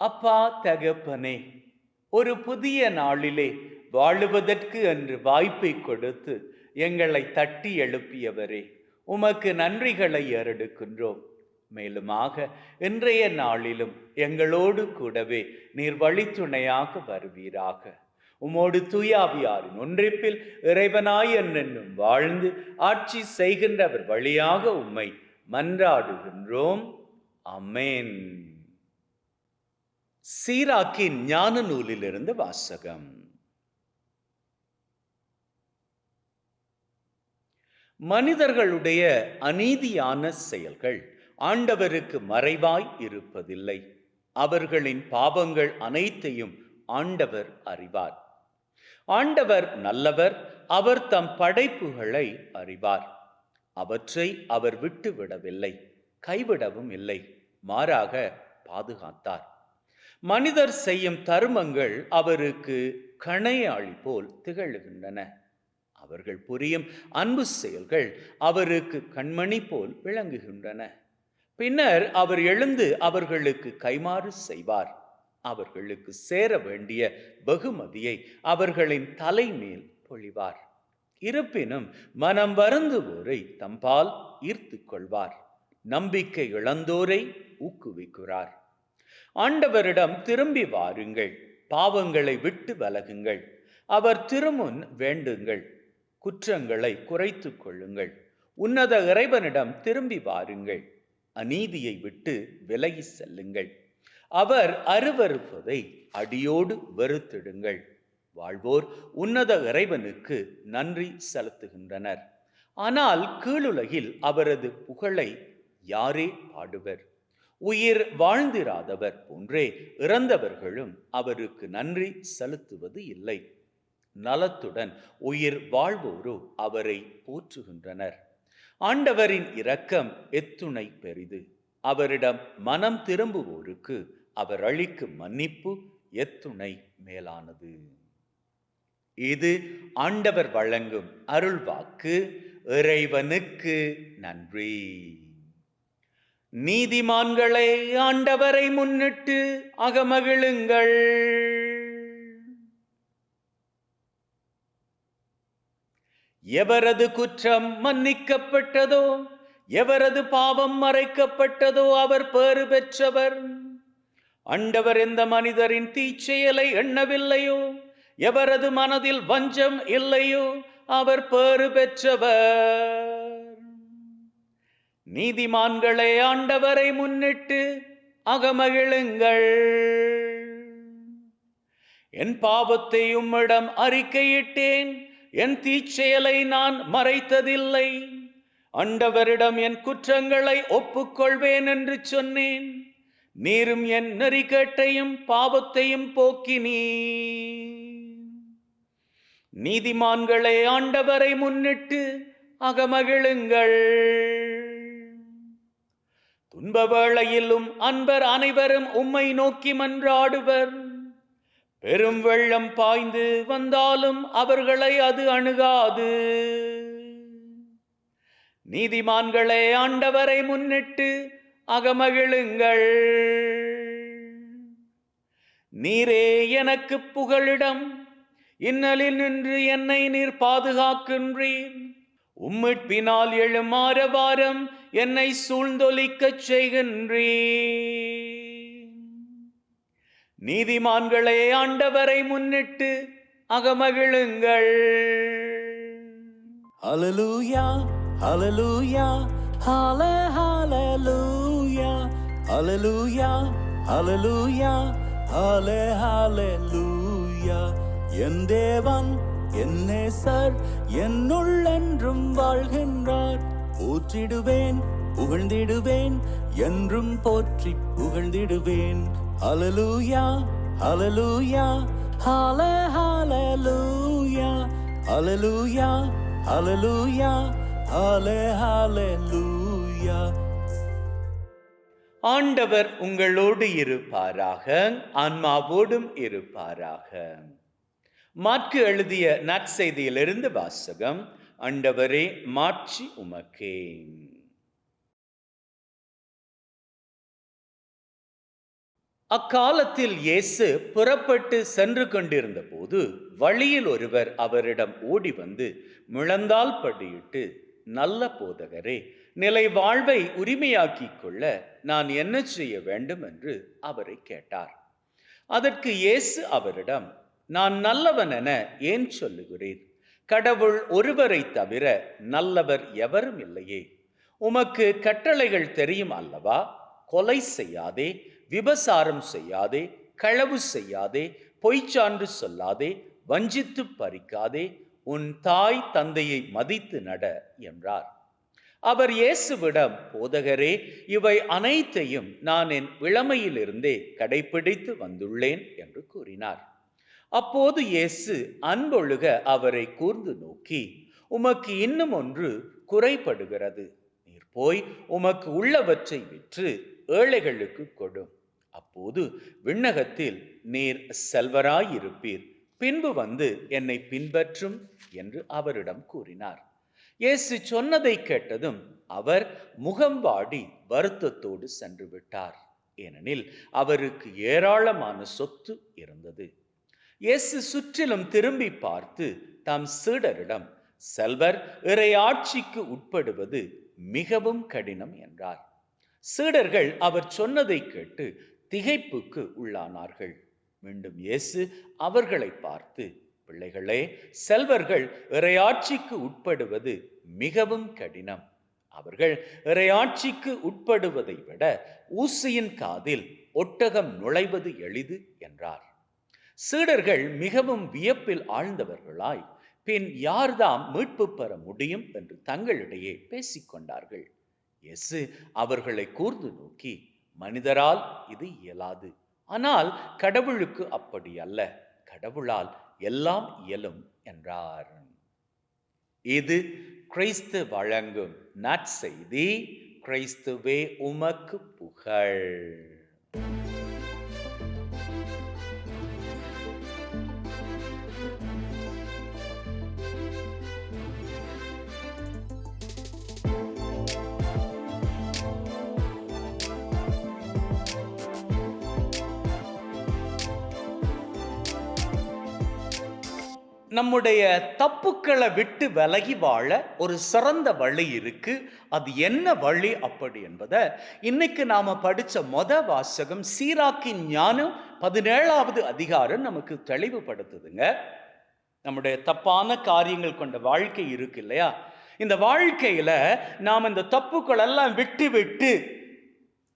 அப்பா தகப்பனே ஒரு புதிய நாளிலே வாழுவதற்கு என்று வாய்ப்பை கொடுத்து எங்களை தட்டி எழுப்பியவரே உமக்கு நன்றிகளை ஏறெடுக்கின்றோம் மேலுமாக இன்றைய நாளிலும் எங்களோடு கூடவே நீர் வழித்துணையாக வருவீராக. உமோடு தூயாவியாரின் ஒன்றிப்பில் இறைவனாய் என்னென்னும் வாழ்ந்து ஆட்சி செய்கின்றவர் வழியாக உம்மை மன்றாடுகின்றோம். அமேன் சீராக்கின் ஞான நூலிலிருந்து வாசகம். மனிதர்களுடைய அநீதியான செயல்கள் ஆண்டவருக்கு மறைவாய் இருப்பதில்லை. அவர்களின் பாவங்கள் அனைத்தையும் ஆண்டவர் அறிவார். ஆண்டவர் நல்லவர் அவர் தம் படைப்புகளை அறிவார். அவற்றை அவர் விட்டு விடவில்லை கைவிடவும் இல்லை மாறாக பாதுகாத்தார். மனிதர் செய்யும் தருமங்கள் அவருக்கு கணையாழி போல் திகழுகின்றன. அவர்கள் புரியும் அன்பு செயல்கள் அவருக்கு கண்மணி போல் விளங்குகின்றன. பின்னர் அவர் எழுந்து அவர்களுக்கு கைமாறு செய்வார். அவர்களுக்கு சேர வேண்டிய வெகுமதியை அவர்களின் தலைமேல் பொழிவார். இருப்பினும் மனம் வருந்துவோரை தம்பால் ஈர்த்து கொள்வார். நம்பிக்கை இழந்தோரை ஊக்குவிக்கிறார். ஆண்டவரிடம் திரும்பி வாருங்கள். பாவங்களை விட்டு விலகுங்கள். அவர் திருமுன் வேண்டுங்கள். குற்றங்களை குறைத்து கொள்ளுங்கள். உன்னத இறைவனிடம் திரும்பி வாருங்கள். அநீதியை விட்டு விலகி செல்லுங்கள். அவர் அருவருப்பதை அடியோடு வெறுத்திடுங்கள். வாழ்வோர் உன்னத இறைவனுக்கு நன்றி செலுத்துகின்றனர். ஆனால் கீழுலகில் அவரது புகழை யாரே பாடுவர்? உயிர் வாழ்ந்திராதவர் போன்றே இறந்தவர்களும் அவருக்கு நன்றி செலுத்துவது இல்லை. நலத்துடன் உயிர் வாழ்வோரோ அவரை போற்றுகின்றனர். ஆண்டவரின் இரக்கம் எத்துணை பெரிது. அவரிடம் மனம் திரும்புவோருக்கு அவர் அளிக்கும் மன்னிப்பு எத்துணை மேலானது. இது ஆண்டவர் வழங்கும் அருள்வாக்கு. இறைவனுக்கு நன்றி. நீதிமான்களை ஆண்டவரை முன்னிட்டு அகமகிழுங்கள். எவரது குற்றம் மன்னிக்கப்பட்டதோ எவரது பாவம் மறைக்கப்பட்டதோ அவர் பேறு பெற்றவர். அண்டவர் எந்த மனிதரின் தீச்செயலை எண்ணவில்லையோ எவரது மனதில் வஞ்சம் இல்லையோ அவர் பேறு பெற்றவர். நீதிமான்களே ஆண்டவரை முன்னிட்டு அகமகிழுங்கள். என் பாவத்தை உம்மிடம் அறிக்கையிட்டேன் என் தீச்செயலை நான் மறைத்ததில்லை. அண்டவரிடம் என் குற்றங்களை ஒப்புக்கொள்வேன் என்று சொன்னேன். நீரும் என் நெறிகேட்டையும் பாவத்தையும் போக்கினீ நீதிமான்களே ஆண்டவரை முன்னிட்டு அகமகிழுங்கள். துன்ப வேளையிலும் அன்பர் அனைவரும் உம்மை நோக்கி மன்றாடுவர். பெரும் வெள்ளம் பாய்ந்து வந்தாலும் அவர்களை அது அணுகாது. நீதிமான்களே ஆண்டவரை முன்னிட்டு அகமகிழுங்கள். நீரே எனக்கு புகழிடம் இன்னலில் நின்று என்னை நீர் பாதுகாக்கின்றீர். உம்மிட்பினால் எழுமாற வாரம் என்னை சூழ்ந்தொலிக்கச் செய்கின்றே நீதிமான்களே ஆண்டவரை முன்னிட்டு அகமகிழுங்கள் அலலூயா அலலூயா ஹால ஹாலலூயா அலலூயா அலலூயா ஹால ஹாலலூயா என் தேவன் என் சார் என்னுள் என்றும் வாழ்கின்றார். போற்றிடுவேன் புகழ்ந்திடுவேன் என்றும் போற்றி புகழ்ந்திடுவேன். அலலூயா அலலூயா ஹால ஹாலலூயா அலலூயா அலலூயா ஹால ஹாலலூயா ஆண்டவர் உங்களோடு இருப்பாராக ஆன்மாவோடும் இருப்பாராக. மாற்கு எழுதிய நற்செய்தியிலிருந்து வாசகம் அண்டவரே மாட்சி உமக்கே அக்காலத்தில் இயேசு புறப்பட்டு சென்று கொண்டிருந்த போது வழியில் ஒருவர் அவரிடம் ஓடி வந்து முழந்தால் படியிட்டு நல்ல போதகரே நிலை வாழ்வை உரிமையாக்கிக் கொள்ள நான் என்ன செய்ய வேண்டும்? என்று அவரை கேட்டார். அதற்கு இயேசு அவரிடம் நான் நல்லவன் என ஏன் சொல்லுகிறீர் கடவுள் ஒருவரை தவிர நல்லவர் எவரும் இல்லையே. உமக்கு கட்டளைகள் தெரியும் அல்லவா? கொலை செய்யாதே விபசாரம் செய்யாதே களவு செய்யாதே பொய்ச்சான்று சொல்லாதே வஞ்சித்து பறிக்காதே உன் தாய் தந்தையை மதித்து நட என்றார். அவர் இயேசுவிடம் போதகரே இவை அனைத்தையும் நான் என் இளமையிலிருந்தே கடைபிடித்து வந்துள்ளேன் என்று கூறினார். அப்போது இயேசு அன்பொழுக அவரை கூர்ந்து நோக்கி உமக்கு இன்னும் ஒன்று குறைபடுகிறது. நீர் போய் உமக்கு உள்ளவற்றை விற்று ஏழைகளுக்கு கொடும் அப்போது விண்ணகத்தில் நீர் செல்வராயிருப்பீர். பின்பு வந்து என்னை பின்பற்றும் என்று அவரிடம் கூறினார். இயேசு சொன்னதை கேட்டதும் அவர் முகம் வாடி வருத்தத்தோடு சென்று விட்டார். ஏனெனில் அவருக்கு ஏராளமான சொத்து இருந்தது. இயேசு சுற்றிலும் திரும்பி பார்த்து தம் சீடரிடம் செல்வர் இறையாட்சிக்கு உட்படுவது மிகவும் கடினம் என்றார். சீடர்கள் அவர் சொன்னதை கேட்டு திகைப்புக்கு உள்ளானார்கள். மீண்டும் இயேசு அவர்களை பார்த்து பிள்ளைகளே செல்வர்கள் இறையாட்சிக்கு உட்படுவது மிகவும் கடினம். அவர்கள் இறையாட்சிக்கு உட்படுவதை விட ஊசியின் காதில் ஒட்டகம் நுழைவது எளிது என்றார். சீடர்கள் மிகவும் வியப்பில் ஆழ்ந்தவர்களாய் பின் யார்தாம் மீட்பு பெற முடியும் என்று தங்களிடையே பேசிக்கொண்டார்கள். எசு அவர்களை கூர்ந்து நோக்கி மனிதரால் இது இயலாது. ஆனால் கடவுளுக்கு அப்படி அல்ல. கடவுளால் எல்லாம் இயலும் என்றார். இது கிறிஸ்து வழங்கும் நற்செய்தி. கிறிஸ்துவே உமக்கு புகழ். நம்முடைய தப்புக்களை விட்டு விலகி வாழ ஒரு சிறந்த வழி இருக்கு. அது என்ன வழி அப்படி என்பதை இன்னைக்கு நாம படிச்ச மொத வாசகம் சீராக்கின் ஞானம் பதினேழாவது அதிகாரம் நமக்கு தெளிவுபடுத்துதுங்க. நம்முடைய தப்பான காரியங்கள் கொண்ட வாழ்க்கை இருக்கு இல்லையா? இந்த வாழ்க்கையில நாம் இந்த தப்புக்கள் எல்லாம் விட்டு விட்டு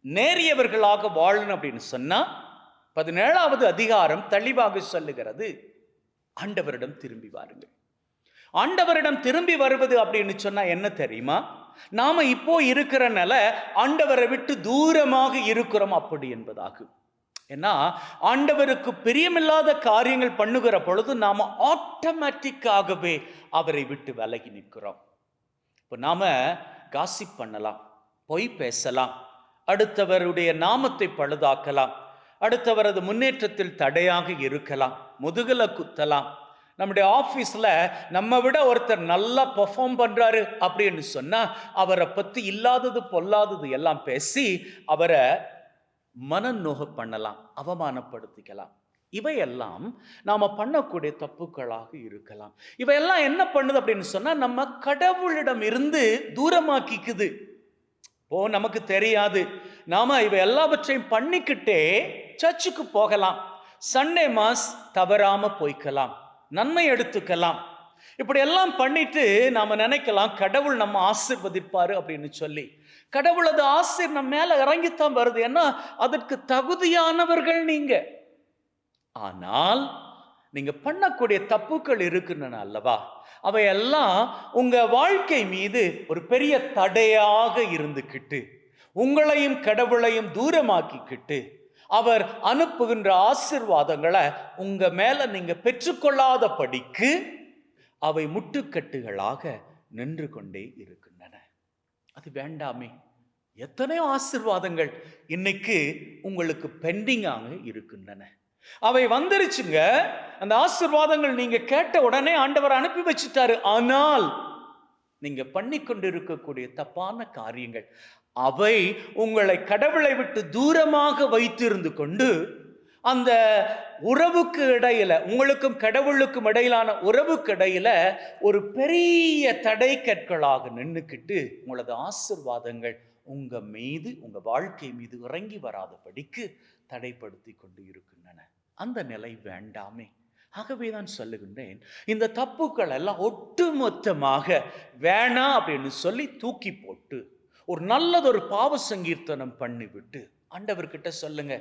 நேரியவர்களாக வாழணும் அப்படின்னு சொன்னா பதினேழாவது அதிகாரம் தெளிவாக சொல்லுகிறது. ஆண்டவரிடம் திரும்பி வாருங்கள். ஆண்டவரிடம் திரும்பி வருவது அப்படின்னு சொன்னால் என்ன தெரியுமா? நாம் இப்போ இருக்கிற ஆண்டவரை விட்டு தூரமாக இருக்கிறோம் அப்படி என்பதாகும். ஏன்னா ஆண்டவருக்கு பிரியமில்லாத காரியங்கள் பண்ணுகிற பொழுது நாம ஆட்டோமேட்டிக்காகவே அவரை விட்டு விலகி நிற்கிறோம். இப்போ நாம் காசிப் பண்ணலாம் பொய் பேசலாம் அடுத்தவருடைய நாமத்தை பழுதாக்கலாம் அடுத்தவரது முன்னேற்றத்தில் தடையாக இருக்கலாம் முதுகில் குத்தலாம். நம்முடைய ஆஃபீஸில் நம்ம விட ஒருத்தர் நல்லா பெர்ஃபார்ம் பண்ணுறாரு அப்படின்னு சொன்னால் அவரை பற்றி இல்லாதது பொல்லாதது எல்லாம் பேசி அவரை மனநோக பண்ணலாம் அவமானப்படுத்திக்கலாம். இவையெல்லாம் நாம் பண்ணக்கூடிய தப்புக்களாக இருக்கலாம். இவையெல்லாம் என்ன பண்ணுது அப்படின்னு சொன்னால் நம்ம கடவுளிடம் இருந்து தூரமாக்கிக்குது. ஓ நமக்கு தெரியாது. நாம இவை எல்லாவற்றையும் பண்ணிக்கிட்டே சர்ச்சுக்கு போகலாம். சண்டே மாஸ் தவறாம போய்க்கலாம். நன்மை எடுத்துக்கலாம். இப்படி எல்லாம் பண்ணிட்டு நாம நினைக்கலாம் கடவுள் நம்ம ஆசிர்வதிப்பாரு அப்படின்னு சொல்லி. கடவுளது ஆசிர் நம்ம மேல இறங்கித்தான் வருது. ஏன்னா அதற்கு தகுதியானவர்கள் நீங்க. ஆனால் நீங்க பண்ணக்கூடிய தப்புக்கள் இருக்குன்னு அல்லவா? அவையெல்லாம் உங்க வாழ்க்கை மீது ஒரு பெரிய தடையாக இருந்துக்கிட்டு உங்களையும் கடவுளையும் தூரமாக்கிக்கிட்டு அவர் அனுப்புகின்ற ஆசிர்வாதங்களை உங்க மேல நீங்க பெற்றுக்கொள்ளாத படிக்கு அவை முட்டுக்கட்டுகளாக நின்று கொண்டே இருக்கின்றன. அது வேண்டாமே. எத்தனையோ ஆசிர்வாதங்கள் இன்னைக்கு உங்களுக்கு பெண்டிங்காக இருக்கின்றன. அவை வந்துருச்சுங்க. அந்த ஆசிர்வாதங்கள் நீங்க கேட்ட உடனே ஆண்டவர் அனுப்பி வச்சுட்டாரு. ஆனால் நீங்க பண்ணி கொண்டிருக்கக்கூடிய தப்பான காரியங்கள் அவை உங்களை கடவுளை விட்டு தூரமாக வைத்திருந்து கொண்டு அந்த உறவுக்கு இடையில உங்களுக்கும் கடவுளுக்கும் இடையிலான உறவுக்கு இடையில ஒரு பெரிய தடை கற்களாக நின்றுக்கிட்டு உங்களது ஆசிர்வாதங்கள் உங்க மீது உங்க வாழ்க்கை மீது இறங்கி வராதபடிக்கு தடைப்படுத்தி கொண்டு இருக்கின்றன. அந்த நிலை வேண்டாமே. ஆகவே தான் சொல்லுகின்றேன் இந்த தப்புக்கள் எல்லாம் ஒட்டுமொத்தமாக வேணாம் அப்படின்னு சொல்லி தூக்கி போட்டு ஒரு நல்லதொரு பாவ சங்கீர்த்தனம் பண்ணிவிட்டு ஆண்டவர்கிட்ட சொல்லுங்க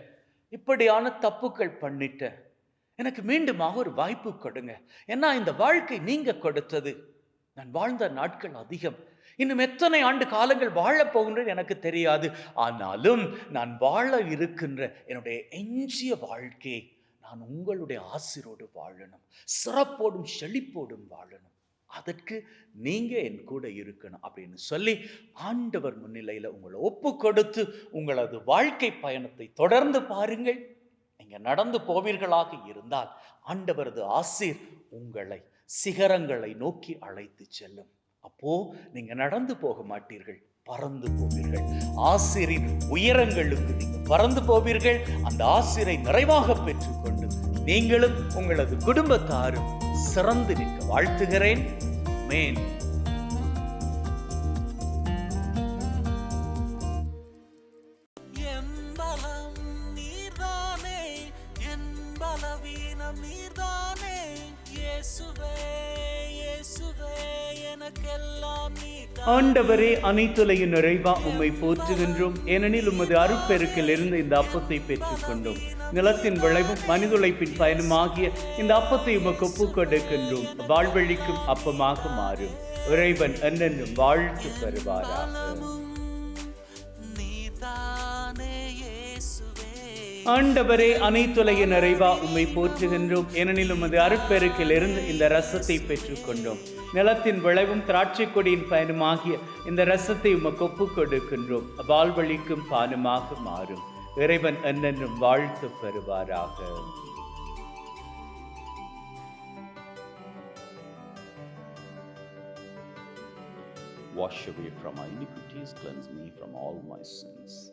இப்படியான தப்புக்கள் பண்ணிட்டேன் எனக்கு மீண்டுமாக ஒரு வாய்ப்பு கொடுங்க. ஏன்னா இந்த வாழ்க்கை நீங்க கொடுத்தது. நான் வாழ்ந்த நாட்கள் அதிகம். இன்னும் எத்தனை ஆண்டு காலங்கள் வாழப் போகின்றது எனக்கு தெரியாது. ஆனாலும் நான் வாழ இருக்கின்ற என்னுடைய எஞ்சிய வாழ்க்கையை நான் உங்களுடைய ஆசிரோடு வாழணும். சிறப்போடும் செழிப்போடும் வாழணும். அதற்கு நீங்கள் என் கூட இருக்கணும் அப்படின்னு சொல்லி ஆண்டவர் முன்னிலையில் உங்களை ஒப்பு கொடுத்து உங்களது வாழ்க்கை பயணத்தை தொடர்ந்து பாருங்கள். நீங்கள் நடந்து போவீர்களாக இருந்தால் ஆண்டவரது ஆசீர் உங்களை சிகரங்களை நோக்கி அழைத்து செல்லும். அப்போ நீங்கள் நடந்து போக மாட்டீர்கள். பறந்து போவீர்கள். ஆசிரின் உயரங்களுக்கு நீங்கள் பறந்து போவீர்கள். அந்த ஆசிரை நிறைவாக பெற்றுக்கொண்டு நீங்களும் உங்களது குடும்பத்தாரும் சிறந்து நிற்க வாழ்த்துகிறேன். மேன் ஆண்டவரே அனைத்துலையும் நிறைவா உம்மை போற்றுகின்றோம். ஏனெனில் உமது அருப்பெருக்கில் இருந்து இந்த அப்பத்தை பெற்றுக்கொண்டோம். நிலத்தின் விளைவும் மனிதுழைப்பின் பயனுமாகிய இந்த அப்பத்தை உமக்கு ஒப்புக்கொடுக்கின்றோம். வாழ்வழிக்கும் அப்பமாக மாறும். இறைவன் என்னென்னும் வாழ்த்து பெறுவாராக ஆண்டவரே அனைத்துலகின் நிறைவா உம்மை போற்றுகின்றோம். ஏனெனில் உமது அருட்பெருக்கிலிருந்து இந்த ரசத்தை பெற்றுக்கொண்டோம். நிலத்தின் விளைவும் திராட்சை கொடியின் பயனுமாகிய இந்த ரசத்தை உமக்கு கொப்பு கொடுக்கின்றோம். வாழ்வழிக்கும் பானமாக மாறும். இறைவன் என்னென்றும் வாழ்த்து பெறுவாராக. Wash away from my iniquities, cleanse me from all my sins.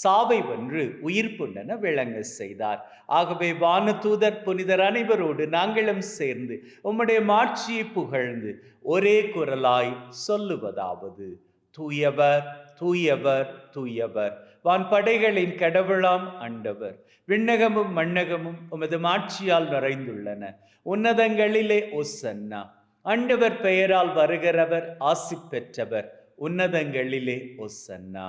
சாவை வென்று உயிர் புண்ணென விளங்க செய்தார். ஆகவே வானதூதர் புனிதர் அனைவரோடு நாங்களும் சேர்ந்து உம்முடைய மாட்சியை புகழ்ந்து ஒரே குரலாய் சொல்லுவதாவது. தூயவர் தூயவர் தூயவர் வான் படைகளின் கடவுளாம் ஆண்டவர் விண்ணகமும் மண்ணகமும் உமது மாட்சியால் நிறைந்துள்ளன. உன்னதங்களிலே ஒசன்னா ஆண்டவர் பெயரால் வருகிறவர் ஆசி பெற்றவர். உன்னதங்களிலே ஒசன்னா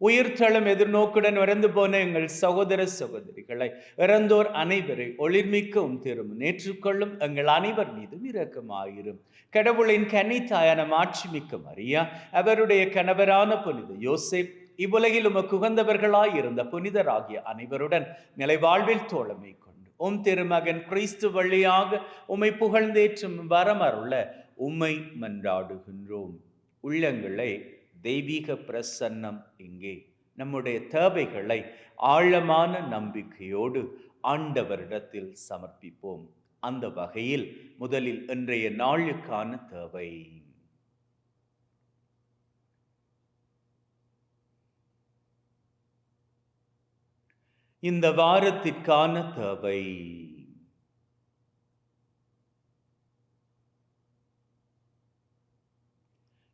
உயிர்த்தளம் எதிர்நோக்குடன் இறந்து போன எங்கள் சகோதர சகோதரிகளை இறந்தோர் அனைவரை ஒளிர்மிக்க உம் திரும். நேற்றுக்கொள்ளும் எங்கள் அனைவர் மீதும் இரக்கமாயிரும். கடவுளின் கன்னித்தாயான மாட்சிமிக்க மரியா அவருடைய கணவரான புனித யோசேப் இவ்வுலகில் உமக்கு உகந்தவர்களாய் இருந்த புனிதராகிய அனைவருடன் நிலை வாழ்வில் தோழமை கொண்டு உம் திருமகன் கிறிஸ்து வழியாக உம்மை புகழ்ந்தேற்றும் வரமருள உம்மை மன்றாடுகின்றோம். உள்ளங்களை தெய்வீக பிரசன்னம் இங்கே. நம்முடைய தேவைகளை ஆழமான நம்பிக்கையோடு ஆண்டவரிடத்தில் சமர்ப்பிப்போம். அந்த வகையில் முதலில் இன்றைய நாளுக்கான தேவை. இந்த வாரத்திற்கான தேவை.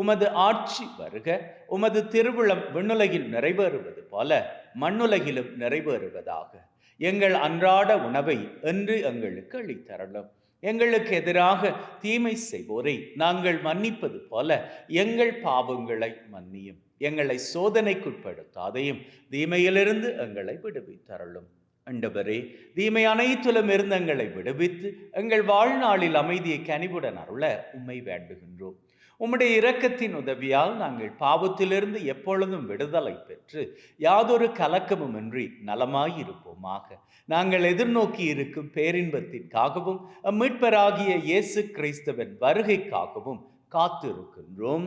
உமது ஆட்சி வருக உமது திருவிழம் விண்ணுலகில் நிறைவேறுவது போல மண்ணுலகிலும் நிறைவேறுவதாக. எங்கள் அன்றாட உணவை என்று எங்களுக்கு அளித்தரலும் எங்களுக்கு எதிராக தீமை செய்வோரை நாங்கள் மன்னிப்பது போல எங்கள் பாவங்களை மன்னியும். எங்களை சோதனைக்குட்படுத்தாதையும் தீமையிலிருந்து எங்களை விடுவித்தரலும் அண்டவரே தீமை அனைத்திலும் இருந்து எங்களை விடுவித்து எங்கள் வாழ்நாளில் அமைதியை கனிவுடன் அருள உண்மை வேண்டுகின்றோம். உம்முடைய இரக்கத்தின் உதவியால் நாங்கள் பாவத்திலிருந்து எப்பொழுதும் விடுதலை பெற்று யாதொரு கலக்கமும் இன்றி நலமாயிருப்போமாக. நாங்கள் எதிர்நோக்கி இருக்கும் பேரின்பத்திற்காகவும் மீட்பராகிய இயேசு கிறிஸ்தவன் வருகைக்காகவும் காத்திருக்கின்றோம்.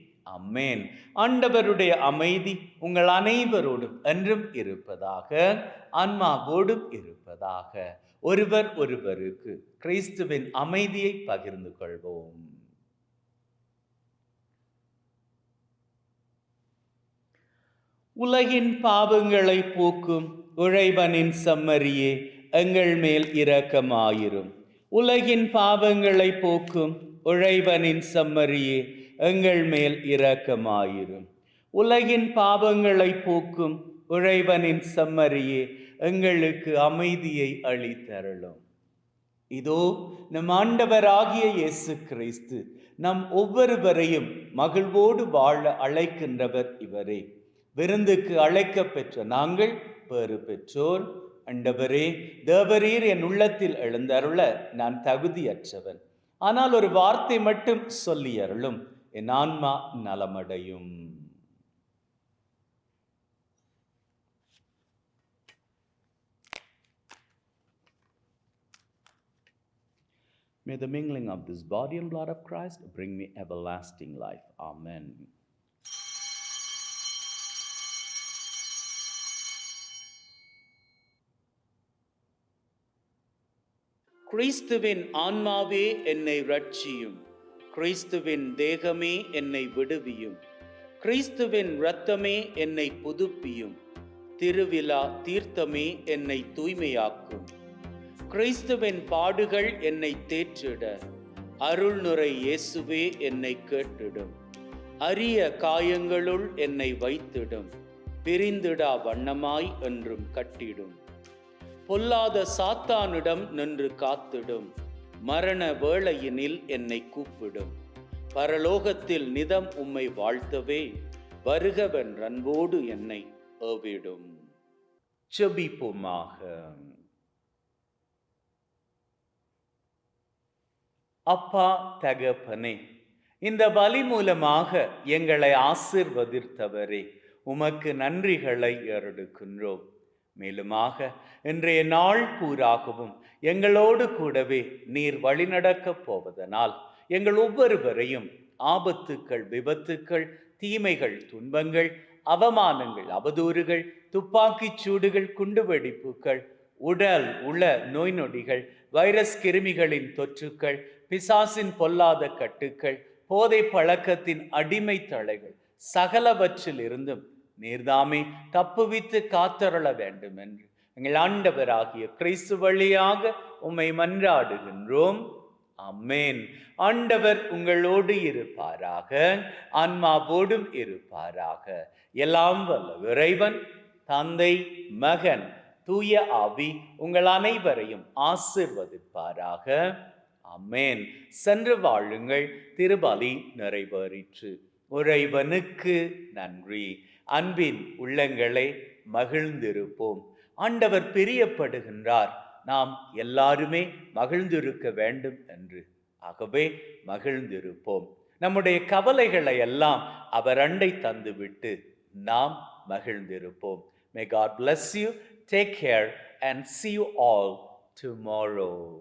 அம்மேன் ஆண்டவருடைய அமைதி உங்கள் அனைவரோடும் என்றும் இருப்பதாக ஆன்மாவோடும் இருப்பதாக. ஒருவர் ஒருவருக்கு கிறிஸ்துவின் அமைதியை பகிர்ந்து கொள்வோம். உலகின் பாவங்களை போக்கும் உழைவனின் செம்மறியே எங்கள் மேல் இரக்கமாயிரும். உலகின் பாவங்களை போக்கும் உழைவனின் செம்மறியே எங்கள் மேல் இரக்கமாயிரும். உலகின் பாவங்களை போக்கும் உழைவனின் செம்மறியே எங்களுக்கு அமைதியை அளித்தருளும். இதோ நம் ஆண்டவராகிய இயேசு கிறிஸ்து நம் ஒவ்வொருவரையும் மகிழ்வோடு வாழ அழைக்கின்றவர் இவரே. விருந்துக்கு அழைக்கப் பெற்ற நாங்கள் பேறு பெற்றோர். அண்டவரே தேவரீர் என் உள்ளத்தில் எழுந்தருள நான் தகுதியற்றவன். ஆனால் ஒரு வார்த்தை மட்டும் சொல்லி அருளும் என் ஆன்மா நலமடையும் May the mingling of this body and blood of Christ bring me everlasting life. Amen. கிறிஸ்துவின் ஆன்மாவே என்னை ரட்சியும் கிறிஸ்துவின் தேகமே என்னை விடுவியும். கிறிஸ்துவின் இரத்தமே என்னை புதுப்பியும். திருவிழா தீர்த்தமே என்னை தூய்மையாக்கும். கிறிஸ்துவின் பாடுகள் என்னை தேற்றிட. அருள்நுரை இயேசுவே என்னை கேட்டிடும். அரிய காயங்களுள் என்னை வைத்திடும். பிரிந்திடா வண்ணமாய் என்றும் கட்டிடும். பொல்லாத சாத்தானிடம் நின்று காத்திடும். மரண வேளையினில் என்னை கூப்பிடும். பரலோகத்தில் நிதம் உம்மை வாழ்த்தவே வருகவன் அன்போடு என்னை ஏவிடும். செபிப்போமாக. அப்பா தகப்பனே இந்த பலி மூலமாக எங்களை ஆசிர்வதித்தவரே உமக்கு நன்றிகளை ஏறெடுக்கின்றோம். மேலுமாக இன்றைய நாள் பூராகவும் எங்களோடு கூடவே நீர் வழிநடக்கப் போவதனால் எங்கள் ஒவ்வொருவரையும் ஆபத்துக்கள் விபத்துக்கள் தீமைகள் துன்பங்கள் அவமானங்கள் அவதூறுகள் துப்பாக்கிச் சூடுகள் குண்டுவெடிப்புகள் உடல் உள நோய் நொடிகள் வைரஸ் கிருமிகளின் தொற்றுக்கள் பிசாசின் பொல்லாத கட்டுக்கள் போதை பழக்கத்தின் அடிமை தலைகள் சகலவற்றில் இருந்தும் நீர்தாமே தப்புவித்து காத்தருள வேண்டும் என்று எங்கள் ஆண்டவராகிய கிறிஸ்து வழியாக உம்மை மன்றாடுகின்றோம். அம்மேன் ஆண்டவர் உங்களோடு இருப்பாராக ஆன்மாவோடும் இருப்பாராக. எல்லாம் வல்ல இறைவன் தந்தை மகன் தூய ஆவி உங்கள் அனைவரையும் ஆசிர்வதிப்பாராக. அம்மேன் சென்று வாழுங்கள் திருபலி நிறைவேறிற்று. உறைவனுக்கு நன்றி. அன்பின் உள்ளங்களை மகிழ்ந்திருப்போம். ஆண்டவர் பிரியப்படுகின்றார். நாம் எல்லாருமே மகிழ்ந்திருக்க வேண்டும் என்று. ஆகவே மகிழ்ந்திருப்போம். நம்முடைய கவலைகளை எல்லாம் அவர் அண்டை தந்துவிட்டு நாம் மகிழ்ந்திருப்போம். May God bless you take care and see you all tomorrow